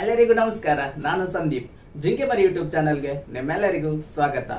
ಎಲ್ಲರಿಗೂ ನಮಸ್ಕಾರ. ನಾನು ಸಂದೀಪ್. ಜಿಂಕೆ ಮರಿ ಯೂಟ್ಯೂಬ್ ಚಾನಲ್ಗೆ ನಿಮ್ಮೆಲ್ಲರಿಗೂ ಸ್ವಾಗತ.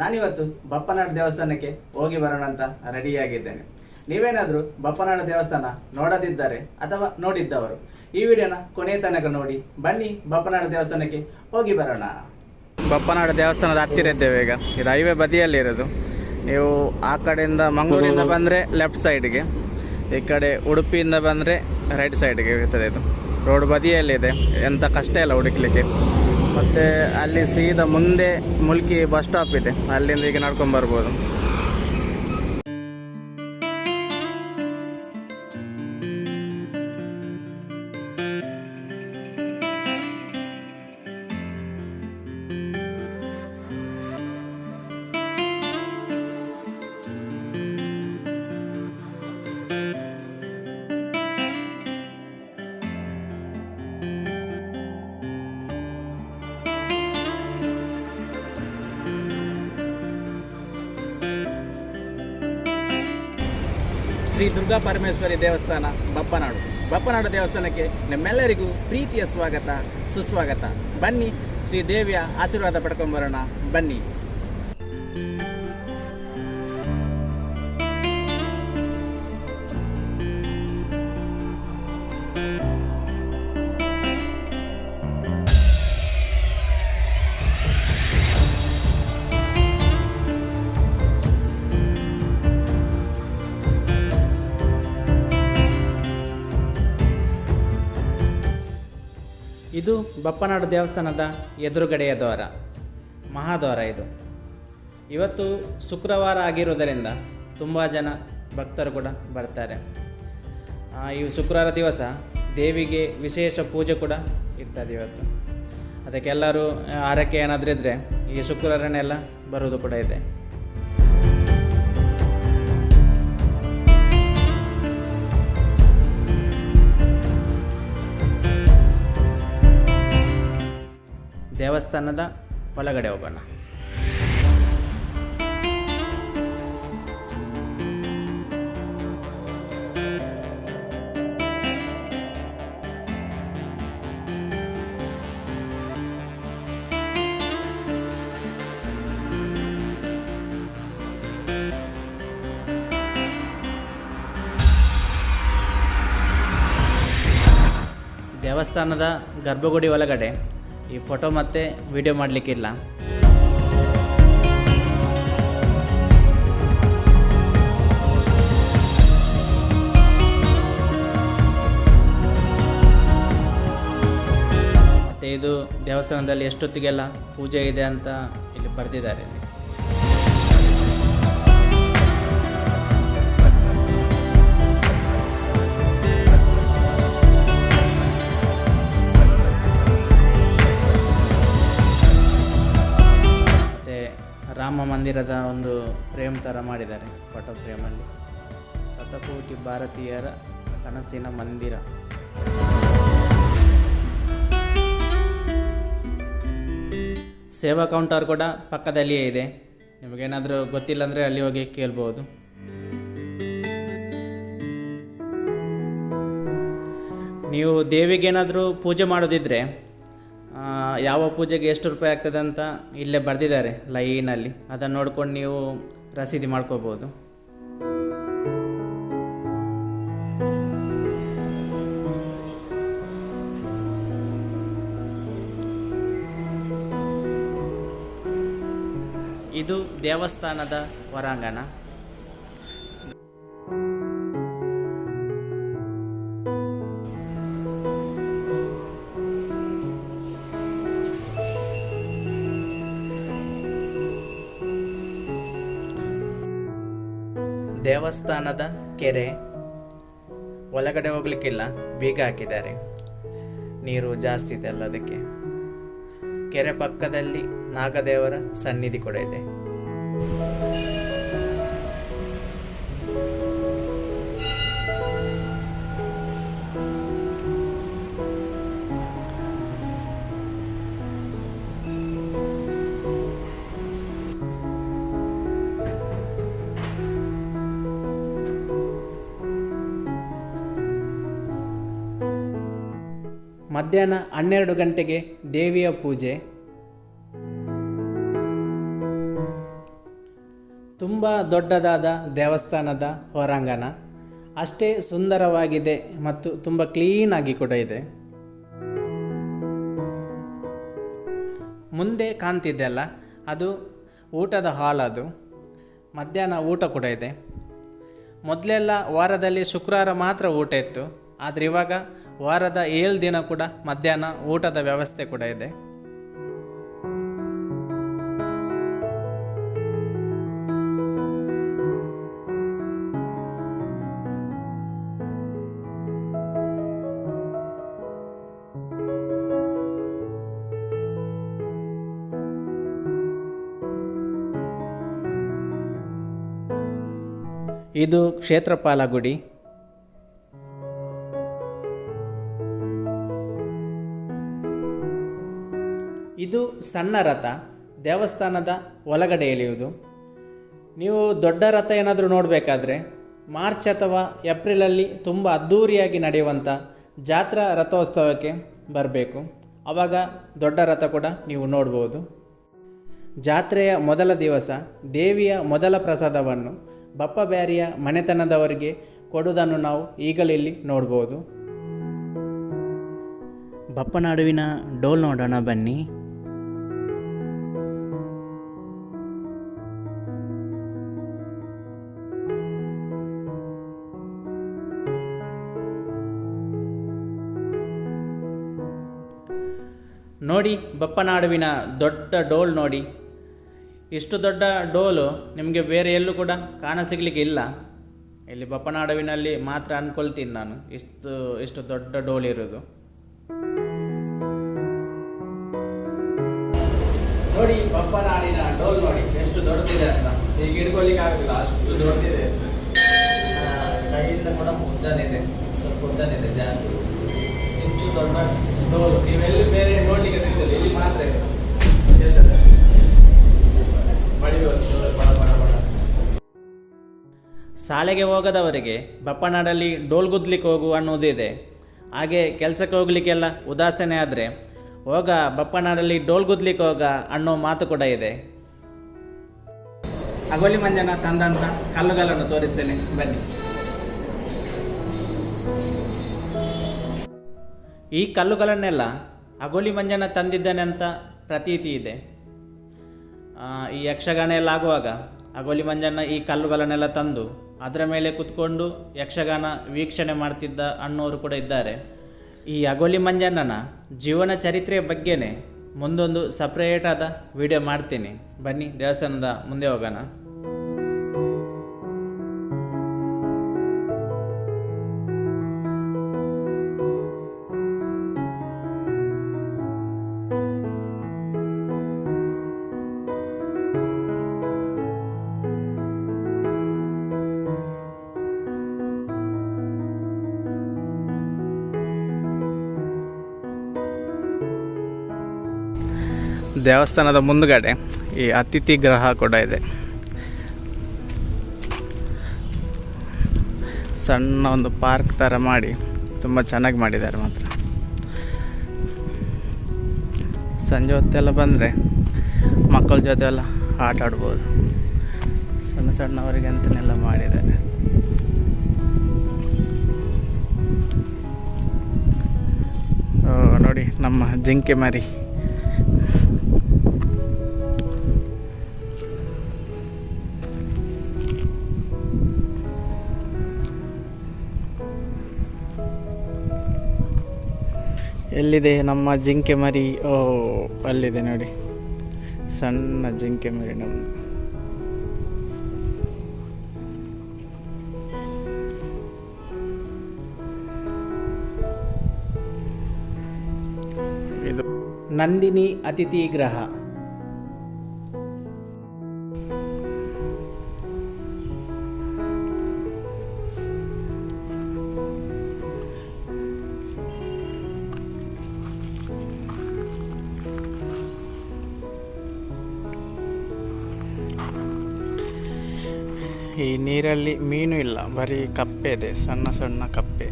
ನಾನಿವತ್ತು ಬಪ್ಪನಾಡು ದೇವಸ್ಥಾನಕ್ಕೆ ಹೋಗಿ ಬರೋಣ ಅಂತ ರೆಡಿಯಾಗಿದ್ದೇನೆ. ನೀವೇನಾದರೂ ಬಪ್ಪನಾಡು ದೇವಸ್ಥಾನ ನೋಡದಿದ್ದಾರೆ ಅಥವಾ ನೋಡಿದ್ದವರು ಈ ವಿಡಿಯೋನ ಕೊನೆಯ ತನಕ ನೋಡಿ ಬನ್ನಿ ಬಪ್ಪನಾಡು ದೇವಸ್ಥಾನಕ್ಕೆ ಹೋಗಿ ಬರೋಣ. ಬಪ್ಪನಾಡು ದೇವಸ್ಥಾನದ ಹತ್ತಿರ ಇದ್ದೇವೆ ಈಗ. ಇದು ಹೈವೇ ಬದಿಯಲ್ಲಿ ಇರೋದು. ನೀವು ಆ ಕಡೆಯಿಂದ ಮಂಗಳೂರಿಂದ ಬಂದರೆ ಲೆಫ್ಟ್ ಸೈಡ್ಗೆ ಈ ಕಡೆ ಉಡುಪಿಯಿಂದ ಬಂದರೆ ರೈಟ್ ಸೈಡ್ಗೆ ಇರ್ತದೆ ಇದು. ರೋಡ್ ಬದಿಯಲ್ಲಿದೆ. ಎಂಥ ಕಷ್ಟ ಇಲ್ಲ ಹುಡುಕ್ಲಿಕ್ಕೆ. ಮತ್ತು ಅಲ್ಲಿ ಸೀದಾ ಮುಂದೆ ಮುಲ್ಕಿ ಬಸ್ ಸ್ಟಾಪ್ ಇದೆ. ಅಲ್ಲಿಂದ ಈಗ ನಡ್ಕೊಂಡು ಬರ್ಬೋದು. ದುರ್ಗಾ ಪರಮೇಶ್ವರಿ ದೇವಸ್ಥಾನ, ಬಪ್ಪನಾಡು. ಬಪ್ಪನಾಡು ದೇವಸ್ಥಾನಕ್ಕೆ ನಿಮ್ಮೆಲ್ಲರಿಗೂ ಪ್ರೀತಿಯ ಸ್ವಾಗತ, ಸುಸ್ವಾಗತ. ಬನ್ನಿ, ಶ್ರೀ ದೇವಿಯ ಆಶೀರ್ವಾದ ಪಡ್ಕೊಂಬರೋಣ. ಬನ್ನಿ. ಇದು ಬಪ್ಪನಾಡು ದೇವಸ್ಥಾನದ ಎದುರುಗಡೆಯ ದ್ವಾರ, ಮಹಾದ್ವಾರ ಇದು. ಇವತ್ತು ಶುಕ್ರವಾರ ಆಗಿರುವುದರಿಂದ ತುಂಬ ಜನ ಭಕ್ತರು ಕೂಡ ಬರ್ತಾರೆ. ಈ ಶುಕ್ರವಾರ ದಿವಸ ದೇವಿಗೆ ವಿಶೇಷ ಪೂಜೆ ಕೂಡ ಇರ್ತದೆ ಇವತ್ತು. ಅದಕ್ಕೆಲ್ಲರೂ ಆರೈಕೆ ಏನಾದರೂ ಇದ್ದರೆ ಈ ಶುಕ್ರವಾರನೆಲ್ಲ ಬರೋದು ಕೂಡ ಇದೆ. ದೇವಸ್ಥಾನದ ಒಳಗಡೆ ಹೋಗೋಣ. ದೇವಸ್ಥಾನದ ಗರ್ಭಗುಡಿ ಒಳಗಡೆ ಈ ಫೋಟೋ ಮತ್ತು ವಿಡಿಯೋ ಮಾಡಲಿಕ್ಕಿಲ್ಲ. ಮತ್ತು ಇದು ದೇವಸ್ಥಾನದಲ್ಲಿ ಎಷ್ಟೊತ್ತಿಗೆಲ್ಲ ಪೂಜೆ ಇದೆ ಅಂತ ಇಲ್ಲಿ ಬರೆದಿದ್ದಾರೆ. ಮಂದಿರದ ಒಂದು ಫ್ರೇಮ್ ಥರ ಮಾಡಿದ್ದಾರೆ ಫೋಟೋ ಫ್ರೇಮಲ್ಲಿ. ಶತಕೋಟಿ ಭಾರತೀಯರ ಕನಸಿನ ಮಂದಿರ. ಸೇವಾ ಕೌಂಟರ್ ಕೂಡ ಪಕ್ಕದಲ್ಲಿಯೇ ಇದೆ. ನಿಮಗೇನಾದರೂ ಗೊತ್ತಿಲ್ಲ ಅಂದರೆ ಅಲ್ಲಿ ಹೋಗಿ ಕೇಳ್ಬೋದು. ನೀವು ದೇವಿಗೇನಾದರೂ ಪೂಜೆ ಮಾಡೋದಿದ್ರೆ ಯಾವ ಪೂಜೆಗೆ ಎಷ್ಟು ರೂಪಾಯಿ ಆಗ್ತದೆ ಅಂತ ಇಲ್ಲೇ ಬರೆದಿದ್ದಾರೆ ಲೈನಲ್ಲಿ. ಅದನ್ನು ನೋಡ್ಕೊಂಡು ನೀವು ರಸೀದಿ ಮಾಡ್ಕೋಬೋದು. ಇದು ದೇವಸ್ಥಾನದ ಹೊರಾಂಗಣ ದೇವಸ್ಥಾನದ ಕೆರೆ. ಒಳಗಡೆ ಹೋಗ್ಲಿಕ್ಕಿಲ್ಲ, ಬೀಗ ಹಾಕಿದ್ದಾರೆ. ನೀರು ಜಾಸ್ತಿ ಇದೆ ಅಲ್ಲ ಅದಕ್ಕೆ. ಕೆರೆ ಪಕ್ಕದಲ್ಲಿ ನಾಗದೇವರ ಸನ್ನಿಧಿ ಕೂಡ ಇದೆ. ಮಧ್ಯಾಹ್ನ ಹನ್ನೆರಡು ಗಂಟೆಗೆ ದೇವಿಯ ಪೂಜೆ. ತುಂಬ ದೊಡ್ಡದಾದ ದೇವಸ್ಥಾನದ ಹೊರಾಂಗಣ. ಅಷ್ಟೇ ಸುಂದರವಾಗಿದೆ ಮತ್ತು ತುಂಬ ಕ್ಲೀನಾಗಿ ಕೂಡ ಇದೆ. ಮುಂದೆ ಕಾಣ್ತಿದ್ದೆಲ್ಲ ಅದು ಊಟದ ಹಾಲ್ ಅದು. ಮಧ್ಯಾಹ್ನ ಊಟ ಕೂಡ ಇದೆ. ಮೊದಲೆಲ್ಲ ವಾರದಲ್ಲಿ ಶುಕ್ರವಾರ ಮಾತ್ರ ಊಟ ಇತ್ತು. ಆದರೆ ಇವಾಗ ವಾರದ ಏಳು ದಿನ ಕೂಡ ಮಧ್ಯಾಹ್ನ ಊಟದ ವ್ಯವಸ್ಥೆ ಕೂಡ ಇದೆ. ಇದು ಕ್ಷೇತ್ರಪಾಲ ಗುಡಿ ಸಣ್ಣ ರಥ ದೇವಸ್ಥಾನದ ಒಳಗಡೆ ಎಳೆಯುವುದು. ನೀವು ದೊಡ್ಡ ರಥ ಏನಾದರೂ ನೋಡಬೇಕಾದ್ರೆ ಮಾರ್ಚ್ ಅಥವಾ ಏಪ್ರಿಲಲ್ಲಿ ತುಂಬ ಅದ್ಧೂರಿಯಾಗಿ ನಡೆಯುವಂಥ ಜಾತ್ರಾ ರಥೋತ್ಸವಕ್ಕೆ ಬರಬೇಕು. ಆವಾಗ ದೊಡ್ಡ ರಥ ಕೂಡ ನೀವು ನೋಡ್ಬೋದು. ಜಾತ್ರೆಯ ಮೊದಲ ದಿವಸ ದೇವಿಯ ಮೊದಲ ಪ್ರಸಾದವನ್ನು ಬಪ್ಪ ಬ್ಯಾರಿಯ ಮನೆತನದವರಿಗೆ ಕೊಡುವುದನ್ನು ನಾವು ಈಗಲಿಲ್ಲಿ ನೋಡ್ಬೋದು. ಬಪ್ಪನಾಡುವಿನ ಡೋಲ್ ನೋಡೋಣ ಬನ್ನಿ. ನೋಡಿ ಬಪ್ಪನಾಡುವಿನ ದೊಡ್ಡ ಡೋಲ್ ನೋಡಿ. ಇಷ್ಟು ದೊಡ್ಡ ಡೋಲು ನಿಮಗೆ ಬೇರೆ ಎಲ್ಲೂ ಕೂಡ ಕಾಣ ಸಿಗಲಿಕ್ಕೆ ಇಲ್ಲ. ಇಲ್ಲಿ ಬಪ್ಪನಾಡುವಿನಲ್ಲಿ ಮಾತ್ರ ಅಂದ್ಕೊಳ್ತೀನಿ ನಾನು, ಇಷ್ಟು ಇಷ್ಟು ದೊಡ್ಡ ಡೋಲ್ ಇರೋದು. ನೋಡಿ, ಬಪ್ಪನಾಡಿನ ಡೋಲ್ ನೋಡಿ, ಎಷ್ಟು ದೊಡ್ಡದಿದೆ ಅಂತ. ಈಗ ಹಿಡ್ಕೊಳ್ಲಿಕ್ಕೆ ಆಗುದಿಲ್ಲ, ಅಷ್ಟು ದೊಡ್ಡದಿದೆ. ಕೈಯಿಂದ ಕೂಡ ಉದ್ದನಿದೆ ಸ್ವಲ್ಪ ಉದ್ದನಿದೆ ಜಾಸ್ತಿ. ಬೇರೆ ನೋಡ್ಲಿಕ್ಕೆ ಇಲ್ಲಿ ಮಾತ್ರ ಶಾಲೆಗೆ ಹೋಗದವರಿಗೆ ಬಪ್ಪನಾಡಲ್ಲಿ ಡೋಲ್ ಗುದ್ಲಿಕ್ಕೆ ಹೋಗು ಅನ್ನೋದು ಇದೆ. ಹಾಗೆ ಕೆಲಸಕ್ಕೆ ಹೋಗ್ಲಿಕ್ಕೆಲ್ಲ ಉದಾಸೀನೆ ಆದರೆ ಹೋಗ ಬಪ್ಪನಾಡಲ್ಲಿ ಡೋಲ್ ಗುದ್ಲಿಕ್ಕೆ ಹೋಗ ಅನ್ನೋ ಮಾತು ಕೂಡ ಇದೆ. ಅಗೋಲಿ ಮಂಜನ ತಂದಂತ ಕಲ್ಲುಗಳನ್ನು ತೋರಿಸ್ತೇನೆ ಬನ್ನಿ. ಈ ಕಲ್ಲುಗಳನ್ನೆಲ್ಲ ಅಗೋಲಿ ಮಂಜನ ತಂದಿದ್ದಾನೆ ಅಂತ ಪ್ರತೀತಿ ಇದೆ. ಈ ಯಕ್ಷಗಾನ ಎಲ್ಲ ಆಗುವಾಗ ಅಗೋಲಿ ಮಂಜನ ಈ ಕಲ್ಲುಗಳನ್ನೆಲ್ಲ ತಂದು ಅದರ ಮೇಲೆ ಕುತ್ಕೊಂಡು ಯಕ್ಷಗಾನ ವೀಕ್ಷಣೆ ಮಾಡ್ತಿದ್ದ ಅಣ್ಣವರು ಕೂಡ ಇದ್ದಾರೆ. ಈ ಅಗೋಲಿ ಮಂಜಣ್ಣನ ಜೀವನ ಚರಿತ್ರೆಯ ಬಗ್ಗೆನೇ ಮುಂದೊಂದು ಸಪ್ರೇಟ್ ಆದ ವಿಡಿಯೋ ಮಾಡ್ತೀನಿ. ಬನ್ನಿ ದೇವಸ್ಥಾನದ ಮುಂದೆ ಹೋಗೋಣ. ದೇವಸ್ಥಾನದ ಮುಂದುಗಡೆ ಈ ಅತಿಥಿ ಗೃಹ ಕೂಡ ಇದೆ. ಸಣ್ಣ ಒಂದು ಪಾರ್ಕ್ ಥರ ಮಾಡಿ ತುಂಬ ಚೆನ್ನಾಗಿ ಮಾಡಿದ್ದಾರೆ ಮಾತ್ರ. ಸಂಜೆ ಹೊತ್ತೆಲ್ಲ ಬಂದರೆ ಮಕ್ಕಳ ಜೊತೆ ಎಲ್ಲ ಆಟ ಆಡ್ಬೋದು. ಸಣ್ಣ ಸಣ್ಣವರಿಗೆ ಅಂತನೆಲ್ಲ ಮಾಡಿದ್ದಾರೆ. ನೋಡಿ ನಮ್ಮ ಜಿಂಕೆ ಮರಿ. ಎಲ್ಲಿದೆ ನಮ್ಮ ಜಿಂಕೆ ಮರಿ? ಓ, ಅಲ್ಲಿದೆ ನೋಡಿ. ಸಣ್ಣ ಜಿಂಕೆ ಮರಿ ನಮ್ಮದು ಇದು ನಂದಿನಿ ಅತಿಥಿ ಗೃಹ ಈ ನೀರಲ್ಲಿ ಮೀನು ಇಲ್ಲ, ಬರೀ ಕಪ್ಪೆ ಇದೆ, ಸಣ್ಣ ಸಣ್ಣ ಕಪ್ಪೆ.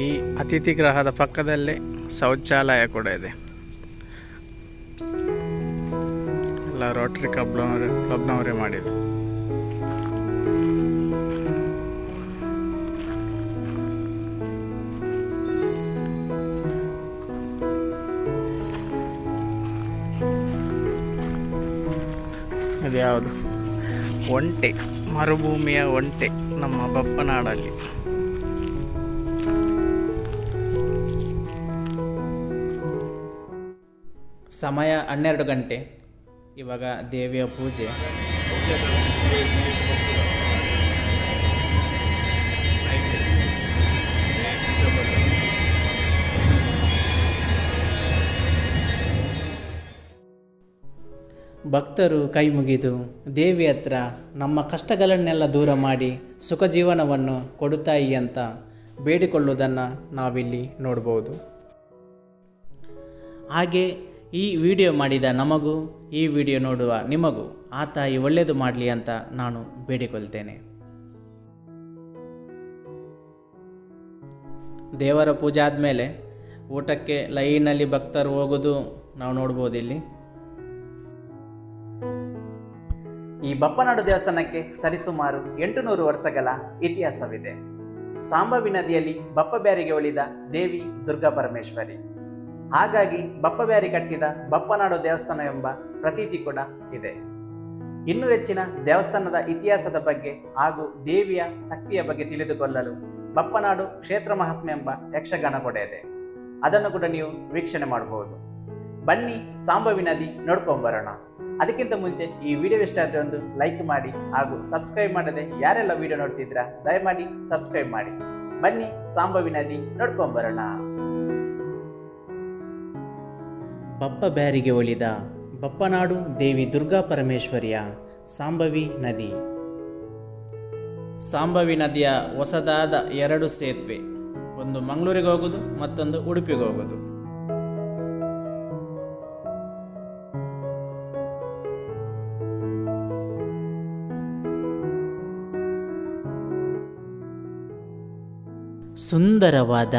ಈ ಅತಿಥಿ ಗೃಹದ ಪಕ್ಕದಲ್ಲೇ ಶೌಚಾಲಯ ಕೂಡ ಇದೆ. ಎಲ್ಲ ರೋಟರಿ ಕ್ಲಬ್ನವರೇ ಕ್ಲಬ್ನವರೇ ಮಾಡಿದ್ರು ಮಾಡಿದ್ದು ಅದ್ಯಾವುದು ಒಂಟೆ ಮರುಭೂಮಿಯ ಒಂಟೆ ನಮ್ಮ ಬಪ್ಪನಾಡಲ್ಲಿ. ಸಮಯ ಹನ್ನೆರಡು ಗಂಟೆ. ಇವಾಗ ದೇವಿಯ ಪೂಜೆ. ಭಕ್ತರು ಕೈ ಮುಗಿದು ದೇವಿ ಹತ್ರ ನಮ್ಮ ಕಷ್ಟಗಳನ್ನೆಲ್ಲ ದೂರ ಮಾಡಿ ಸುಖ ಜೀವನವನ್ನು ಕೊಡುತ್ತಾಯಿ ಅಂತ ಬೇಡಿಕೊಳ್ಳುವುದನ್ನು ನಾವಿಲ್ಲಿ ನೋಡ್ಬೋದು. ಹಾಗೆ ಈ ವಿಡಿಯೋ ಮಾಡಿದ ನಮಗೂ, ಈ ವಿಡಿಯೋ ನೋಡುವ ನಿಮಗೂ ಆ ತಾಯಿ ಒಳ್ಳೆಯದು ಮಾಡಲಿ ಅಂತ ನಾನು ಬೇಡಿಕೊಳ್ತೇನೆ. ದೇವರ ಪೂಜೆ ಆದಮೇಲೆ ಊಟಕ್ಕೆ ಲೈನಲ್ಲಿ ಭಕ್ತರು ಹೋಗೋದು ನಾವು ನೋಡ್ಬೋದು ಇಲ್ಲಿ ಈ ಬಪ್ಪನಾಡು ದೇವಸ್ಥಾನಕ್ಕೆ ಸರಿಸುಮಾರು ಎಂಟುನೂರು ವರ್ಷಗಳ ಇತಿಹಾಸವಿದೆ. ಸಾಂಬವಿ ನದಿಯಲ್ಲಿ ಬಪ್ಪಬ್ಯಾರಿಗೆ ಉಳಿದ ದೇವಿ ದುರ್ಗಾ ಪರಮೇಶ್ವರಿ. ಹಾಗಾಗಿ ಬಪ್ಪಬ್ಯಾರಿ ಕಟ್ಟಿದ ಬಪ್ಪನಾಡು ದೇವಸ್ಥಾನ ಎಂಬ ಪ್ರತೀತಿ ಕೂಡ ಇದೆ. ಇನ್ನೂ ಹೆಚ್ಚಿನ ದೇವಸ್ಥಾನದ ಇತಿಹಾಸದ ಬಗ್ಗೆ ಹಾಗೂ ದೇವಿಯ ಶಕ್ತಿಯ ಬಗ್ಗೆ ತಿಳಿದುಕೊಳ್ಳಲು ಬಪ್ಪನಾಡು ಕ್ಷೇತ್ರ ಮಹಾತ್ಮೆ ಎಂಬ ಯಕ್ಷಗಾನ ಕೂಡ ಇದೆ ಅದನ್ನು ಕೂಡ ನೀವು ವೀಕ್ಷಣೆ ಮಾಡಬಹುದು. ಬನ್ನಿ ಸಾಂಬವಿ ನದಿ ನೋಡ್ಕೊಂಬರೋಣ. ಅದಕ್ಕಿಂತ ಮುಂಚೆ ಈ ವಿಡಿಯೋ ಇಷ್ಟ ಆದರೆ ಒಂದು ಲೈಕ್ ಮಾಡಿ ಹಾಗೂ ಸಬ್ಸ್ಕ್ರೈಬ್ ಮಾಡದೆ ಯಾರೆಲ್ಲ ವಿಡಿಯೋ ನೋಡ್ತಿದ್ದೀರಾ, ದಯಮಾಡಿ ಸಬ್ಸ್ಕ್ರೈಬ್ ಮಾಡಿ. ಬನ್ನಿ ಸಾಂಬವಿ ನದಿ ನೋಡ್ಕೊಂಬರೋಣ ಬಪ್ಪ ಬ್ಯಾರಿಗೆ ಒಲಿದ ಬಪ್ಪನಾಡು ದೇವಿ ದುರ್ಗಾ ಪರಮೇಶ್ವರಿಯ ಸಾಂಬವಿ ನದಿ. ಸಾಂಬವಿ ನದಿಯ ಹೊಸದಾದ ಎರಡು ಸೇತುವೆ, ಒಂದು ಮಂಗಳೂರಿಗೆ ಹೋಗೋದು, ಮತ್ತೊಂದು ಉಡುಪಿಗೆ ಹೋಗೋದು. ಸುಂದರವಾದ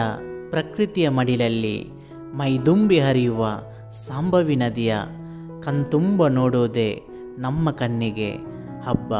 ಪ್ರಕೃತಿಯ ಮಡಿಲಲ್ಲಿ ಮೈದುಂಬಿ ಹರಿಯುವ ಸಾಂಬವಿ ನದಿಯ ಕಣ್ತುಂಬ ನೋಡೋದೇ ನಮ್ಮ ಕಣ್ಣಿಗೆ ಹಬ್ಬ.